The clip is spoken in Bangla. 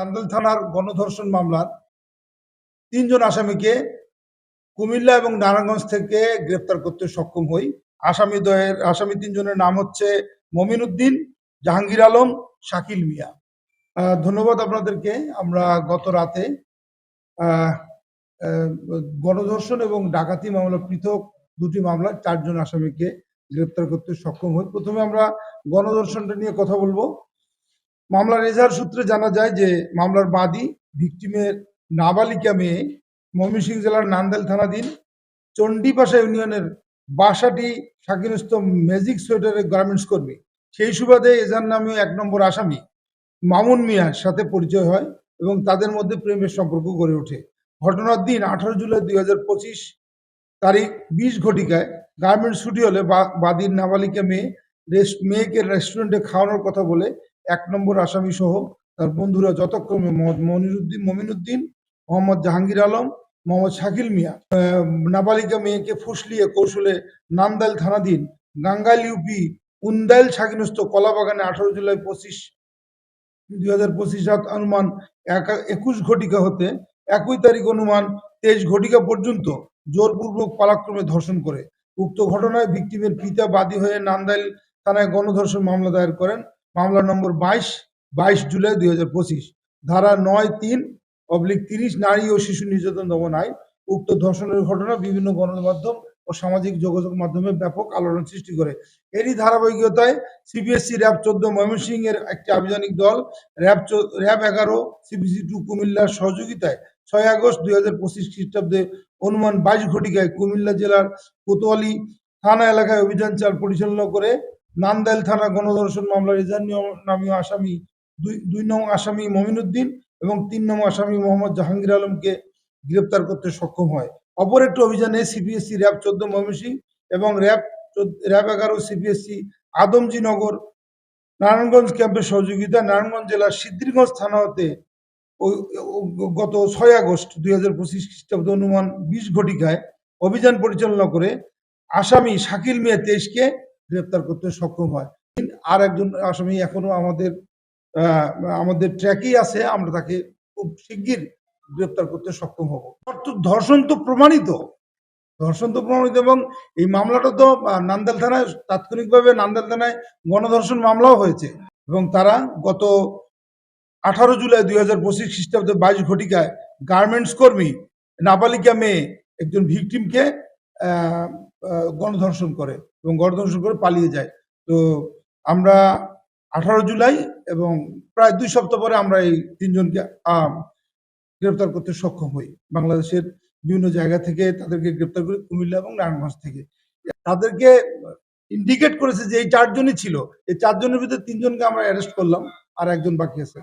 নান্দেল থানার গণধর্ষণ মামলার তিনজন আসামিকে কুমিল্লা এবং নারায়ণগঞ্জ থেকে গ্রেপ্তার করতে সক্ষম হই। আসামি দ্বয়ের আসামি তিনজনের নাম হচ্ছে মমিন উদ্দিন জাহাঙ্গীর আলম, শাকিল মিয়া। ধন্যবাদ আপনাদেরকে। আমরা গত রাতে গণধর্ষণ এবং ডাকাতি মামলা, পৃথক দুটি মামলা, চারজন আসামিকে গ্রেপ্তার করতে সক্ষম হই। প্রথমে আমরা গণধর্ষণটা নিয়ে কথা বলব। মামলার এজাহার সূত্রে জানা যায় যে মামলার বাদী ভিকটিমের নাবালিকা মেয়ে ময়মনসিংহ জেলার নান্দেল থানাধীন চণ্ডীপাশা ইউনিয়নের বাসাটি শাকিনস্থ ম্যাজিক সোয়েটারের গার্মেন্টস কর্মী। সেই সুবাদে এজার নামে এক নম্বর আসামি মামুন মিয়ার সাথে পরিচয় হয় এবং তাদের মধ্যে প্রেমের সম্পর্ক গড়ে ওঠে। ঘটনার দিন আঠারো জুলাই দুই হাজার পঁচিশ তারিখ বিশ ঘটিকায় গার্মেন্টস ছুটি হলে বাদীর নাবালিকা মেয়ে রেস্ট মেয়েকে রেস্টুরেন্টে খাওয়ানোর কথা বলে এক নম্বর আসামি সহ তার বন্ধুরা যথাক্রমে মোহাম্মদ মনিরুদ্দিন মমিনুদ্দিন, মোহাম্মদ জাহাঙ্গীর আলম, মোহাম্মদ শাকিল মিয়া নাবালিকা মেয়েকে ফুসলিয়ে কৌশলে নান্দাইল থানাধীন গাঙ্গাইল ইউপি উন্দাইল ছাগিনস্থ কলাবাগানে আঠারো জুলাই পঁচিশ, দুই হাজার পঁচিশ রাত অনুমান একা- একুশ ঘটিকা হতে একই তারিখ অনুমান তেইশ ঘটিকা পর্যন্ত জোরপূর্বক পালাক্রমে ধর্ষণ করে। উক্ত ঘটনায় ভিকটিমের পিতা বাদী হয়ে নান্দাইল থানায় গণধর্ষণ মামলা দায়ের করেন। মামলা নম্বর বাইশ বাইশ জুলাই দুই হাজার পঁচিশ, ধারা নয় তিন, অবলিক তিরিশ, নারী ও শিশু নির্যাতন দমন আইন, উক্ত ধর্ষণের ঘটনা বিভিন্ন গণমাধ্যম ও সামাজিক যোগাযোগ মাধ্যমে ব্যাপক আলোড়ন সৃষ্টি করে। এরই ধারাবাহিকতায় সিবিএসসি র্যাব চোদ্দ, ময়মনসিংহ এর একটি আভিযানিক দল র্যাব র্যাব এগারো সিবিসি টু কুমিল্লার সহযোগিতায় ছয় আগস্ট দুই হাজার পঁচিশ খ্রিস্টাব্দে অনুমান বাইশ ঘটিকায় কুমিল্লা জেলার কোতোয়ালি থানা এলাকায় অভিযান চাল পরিচালনা করে নান্দাইল থানা গণধর্ষণ মামলার রিজার্ভ নামীয় আসামি দুই দুই নং আসামি মমিনুদ্দিন এবং তিন নং আসামি মোহাম্মদ জাহাঙ্গীর আলমকে গ্রেপ্তার করতে সক্ষম হয়। অপর একটি অভিযানে সিপিএসসি র্যাব চোদ্দ ময়মনসিংহ এবং র্যাব র্যাব এগারো সিপিএসসি আদমজিনগর, নারায়ণগঞ্জ ক্যাম্পের সহযোগিতা নারায়ণগঞ্জ জেলার সিদ্ধিরগঞ্জ থানা হতে গত ছয় আগস্ট দুই হাজার পঁচিশ খ্রিস্টাব্দ অনুমান বিশ ঘটিকায় অভিযান পরিচালনা করে আসামি শাকিল মিয়া তেইশকে গ্রেপ্তার করতে সক্ষম হয়। আর একজন আসামি এখনও আমাদের আমাদের ট্র্যাকেই আছে, আমরা তাকে খুব শিগগির গ্রেপ্তার করতে সক্ষম হব। ধর্ষণ তো প্রমাণিত। ধর্ষণ তো প্রমাণিত এবং এই মামলাটা তো নান্দাল থানায় তাৎক্ষণিকভাবে নান্দাল থানায় গণধর্ষণ মামলাও হয়েছে এবং তারা গত আঠারো জুলাই দুই হাজার পঁচিশ খ্রিস্টাব্দে বাইশ ঘটিকায় গার্মেন্টস কর্মী, নাবালিকা মেয়ে একজন ভিকটিমকে গণধর্ষণ করে এবং গণধর্ষণ করে পালিয়ে যায়। তো আমরা আঠারো জুলাই এবং প্রায় দুই সপ্তাহ পরে আমরা এই তিনজনকে গ্রেপ্তার করতে সক্ষম হই। বাংলাদেশের বিভিন্ন জায়গা থেকে তাদেরকে গ্রেপ্তার করে কুমিল্লা এবং নারায়ণগঞ্জ থেকে। তাদেরকে ইন্ডিকেট করেছে যে এই চারজনই ছিল। এই চারজনের ভিতরে তিনজনকে আমরা অ্যারেস্ট করলাম আর একজন বাকি আছে।